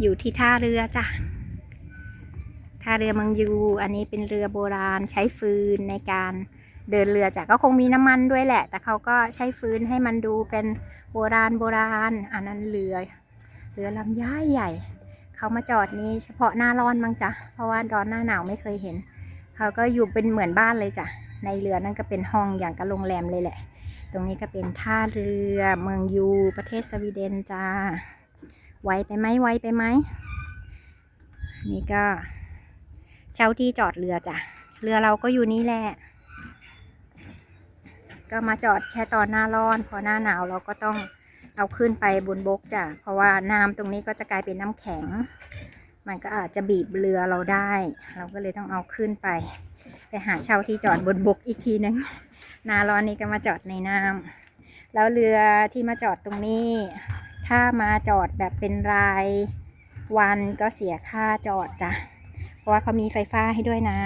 อยู่ที่ท่าเรือจ้ะท่าเรือเมืองยู อันนี้เป็นเรือโบราณใช้ฟืนในการเดินเรือจ้ะก็คงมีน้ำมันด้วยแหละ แต่เขาก็ใช้ฟืนให้มันดูเป็นโบราณโบราณ อันนั้นเรือ เรือลำย้ายใหญ่ เขามาจอดนี้เฉพาะหน้าร้อนมั้งจ้ะเพราะว่าร้อนหน้าหนาวไม่เคยเห็น เขาก็อยู่เป็นเหมือนบ้านเลยจ้ะในเรือนั่นก็เป็นห้องอย่างกับโรงแรมเลยแหละ ตรงนี้ก็เป็นท่าเรือเมืองยูประเทศสวีเดนจ้า ไวไปไหมไวไปไหม นี่ก็ เช่าที่จอดเรือจ้ะ เรือเราก็อยู่นี่แหละ ก็มาจอดแค่ตอนหน้าร้อน พอหน้าหนาวเราก็ต้องเอาขึ้นไปบนบกจ้ะ เพราะว่าน้ำตรงนี้ก็จะกลายเป็นน้ำแข็ง มันก็อาจจะบีบเรือเราได้ เราก็เลยต้องเอาขึ้นไป ไปหาเช่าที่จอดบนบกอีกทีหนึ่งหนาร้อนนี้ก็มาจอดในน้ำแล้วเรือที่มาจอดตรงนี้ ถ้ามาจอดแบบเป็นรายวันก็เสียค่าจอดจ้ะ เพราะว่าเขามีไฟฟ้าให้ด้วยนะ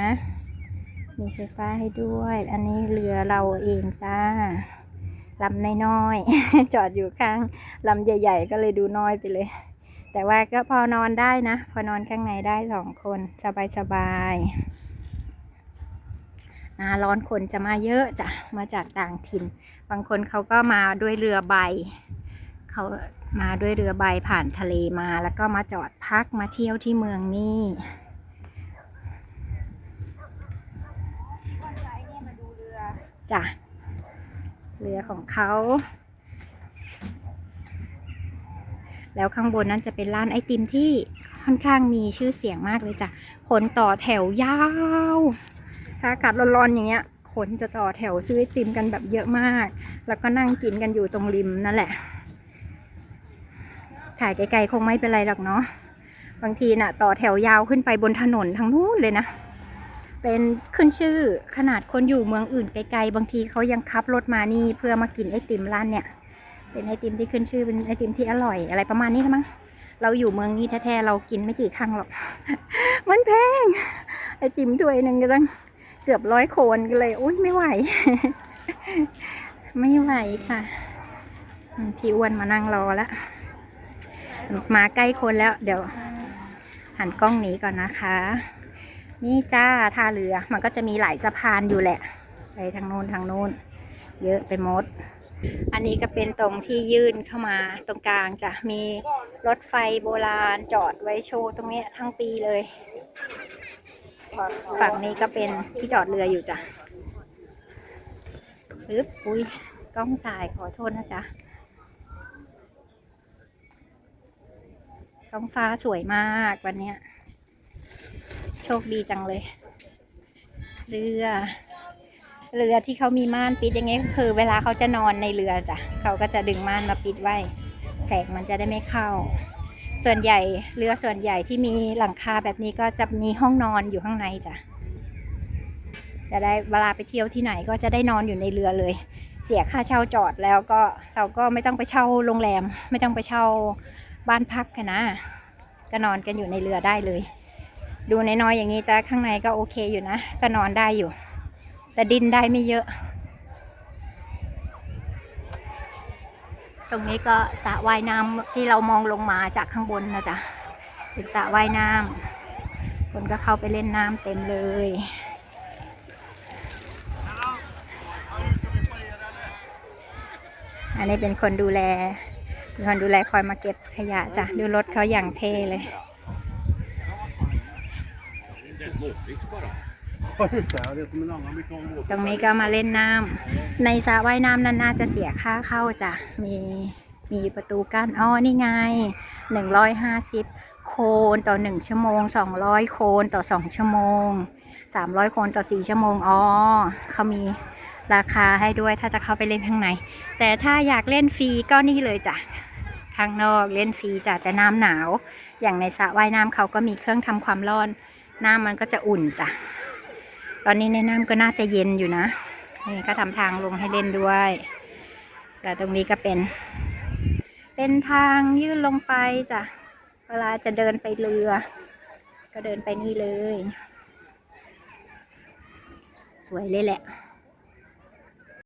มีไฟฟ้าให้ด้วย อันนี้เรือเราเองจ้าลำน้อยๆ จอดอยู่ข้างลำใหญ่ ๆ ก็เลยดูน้อยไปเลย แต่ว่าก็พอนอนได้นะ พอนอนข้างในได้สองคนสบายๆหนาร้อนคนจะมาเยอะจ้ะ มาจากต่างถิ่น บางคนเขาก็มาด้วยเรือใบ เขามาด้วยเรือใบผ่านทะเลมาแล้วก็มาจอดพักมาเที่ยวที่เมืองนี่จ้ะเรือของเขา แล้วข้างบนนั้นจะเป็นร้านไอติมที่ค่อนข้างมีชื่อเสียงมากเลยจ้ะคนต่อแถวยาว ถ้าอากาศร้อนๆอย่างเงี้ย คนจะต่อแถวซื้อไอติมกันแบบเยอะมาก แล้วก็นั่งกินกันอยู่ตรงริมนั่นแหละ ถ่ายไกลๆคงไม่เป็นไรหรอกเนาะบางทีน่ะ ต่อแถวยาวขึ้นไปบนถนนทางนู้นเลยนะ เป็นขึ้นชื่อขนาดคนอยู่เมืองอื่นไกลๆ บางทีเขายังขับรถมานี่เพื่อมากินไอติมร้านเนี่ย เป็นไอติมที่ขึ้นชื่อเป็นไอติมที่อร่อยอะไรประมาณนี้ละมั้งเราอยู่เมืองนี้แท้ๆเรากินไม่กี่ครั้งหรอก มันแพง ไอติมถ้วยหนึ่งก็ต้องเกือบร้อยโคนก็เลยอุ้ยไม่ไหว ไม่ไหวค่ะอืมพี่อ้วนมานั่งรอแล้ว มาใกล้คนแล้ว เดี๋ยว หันกล้องหนี้ก่อนนะคะ นี่จ้าท่าเรือ มันก็จะมีหลายสะพานอยู่แหละ ไปทางโน้นทางโน้น เยอะไปหมด อันนี้ก็เป็นตรงที่ยื่นเข้ามาตรงกลางจะมีรถไฟโบราณจอดไว้โชว์ตรงเนี้ยทั้งปีเลย ฝั่งนี้ก็เป็นที่จอดเรืออยู่จ้ะปึ๊บอุ้ยกล้องสายขอโทษนะจ๊ะ ท้องฟ้าสวยมากวันเนี้ย โชคดีจังเลย เรือ เรือที่เขามีม่านปิดอย่างเงี้ยคือ เวลาเขาจะนอนในเรือจ้ะเขาก็จะดึงม่านมาปิดไว้ แสงมันจะได้ไม่เข้า ส่วนใหญ่เรือส่วนใหญ่ที่มีหลังคาแบบนี้ก็จะมีห้องนอนอยู่ข้างในจ้ะจะได้เวลาไปเที่ยวที่ไหนก็จะได้นอนอยู่ในเรือเลย เสียค่าเช่าจอดแล้วก็เราก็ไม่ต้องไปเช่าโรงแรม ไม่ต้องไปเช่า บ้านพักกันนะก็นอนกันอยู่ในเรือได้เลย ดูน้อยๆอย่างนี้แต่ข้างในก็โอเคอยู่นะ ก็นอนได้อยู่ แต่ดินได้ไม่เยอะ ตรงนี้ก็สระว่ายน้ำที่เรามองลงมาจากข้างบนนะจ๊ะเป็นสระว่ายน้ำคนก็เข้าไปเล่นน้ำเต็มเลยอันนี้เป็นคนดูแล เป็นคนดูแลคอยมาเก็บขยะจ้ะ ดูรถเขาอย่างเท่เลย ตรงนี้ก็มาเล่นน้ำในสระว่ายน้ำนั้นน่าจะเสียค่าเข้าจ้ะ มีมีประตูกั้นอ๋อนี่ไงหนึ่งร้อยห้าสิบโคนต่อหนึ่งชั่วโมงสองร้อยโคนต่อสองชั่วโมงสามร้อยโคนต่อสี่ชั่วโมงอ๋อเขามีราคาให้ด้วยถ้าจะเข้าไปเล่นข้างใน แต่ถ้าอยากเล่นฟรีก็นี่เลยจ้ะ ข้างนอกเล่นฟรีจ้ะแต่น้ำหนาว อย่างในสระว่ายน้ำเขาก็มีเครื่องทำความร้อน น้ำมันก็จะอุ่นจ้ะตอนนี้ในน้ำก็น่าจะเย็นอยู่นะนี่ก็ทำทางลงให้เล่นด้วย แต่ตรงนี้ก็เป็น เป็นทางยื่นลงไปจ้ะเวลาจะเดินไปเรือ ก็เดินไปนี่เลย สวยเลยแหละ